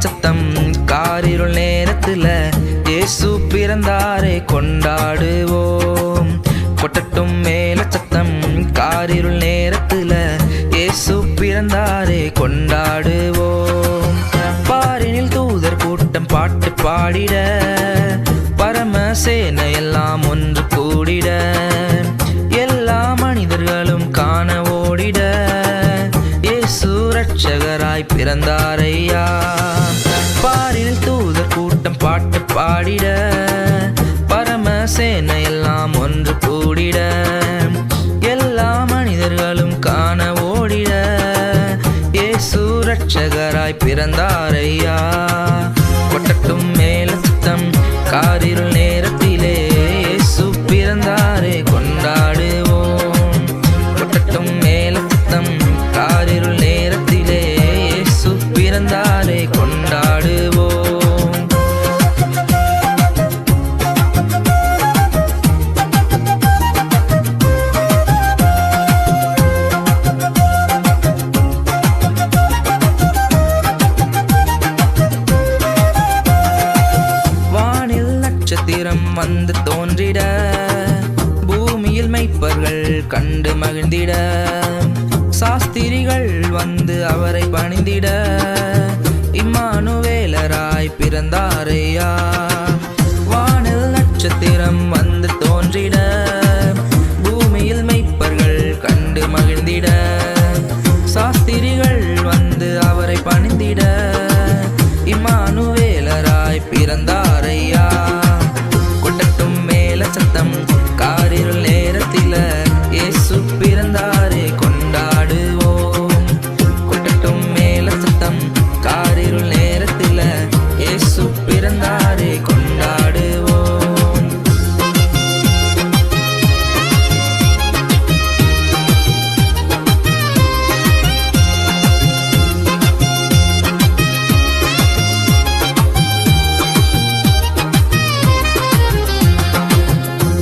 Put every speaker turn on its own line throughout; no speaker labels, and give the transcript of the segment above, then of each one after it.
சத்தம் காரிருள் நேரத்துல இயேசு பிறந்தாரை கொண்டாடுவோம். கொட்டட்டும் மேல சத்தம் காரிருள் நேரத்துல இயேசு பிறந்தாரை கொண்டாடுவோம். பாரினில் தூதர் கூட்டம் பாட்டு பாடிட பரமசேன எல்லாம் ஒன்று கூடிட எல்லா மனிதர்களும் காண ஓடிட. ஏசு ரட்சகராய் பிறந்தார். பாட்டு. பாடிட பரமசேனை எல்லாம் ஒன்று கூடிட. எல்லா மனிதர்களும் காண ஓடிட. ஏ ரட்சகராய் பிறந்தாரையா வந்து தோன்றிட பூமியில் மெய்ப்பர்கள் கண்டு மகிழ்ந்திட. சாஸ்திரிகள் வந்து அவரை பணிந்திட இம்மானுவேலராய் பிறந்தார். பிறந்தாரே கொண்டாடுவோம்.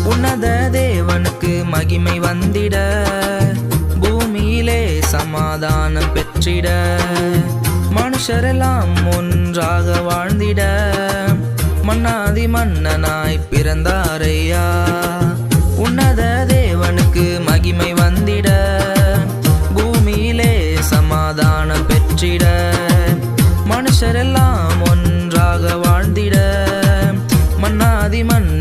உன்னத தேவனுக்கு மகிமை வந்திட. பூமியிலே சமாதானம் பெற்றிட. மனுஷரெல்லாம் ஒன்றாக வாழ்ந்திட மன்னாதி மன்னனாய் பிறந்தாரையா? உன்னத தேவனுக்கு மகிமை வந்திட பூமியிலே சமாதானம் பெற்றிட மனுஷரெல்லாம் ஒன்றாக வாழ்ந்திட மன்னாதி மன்ன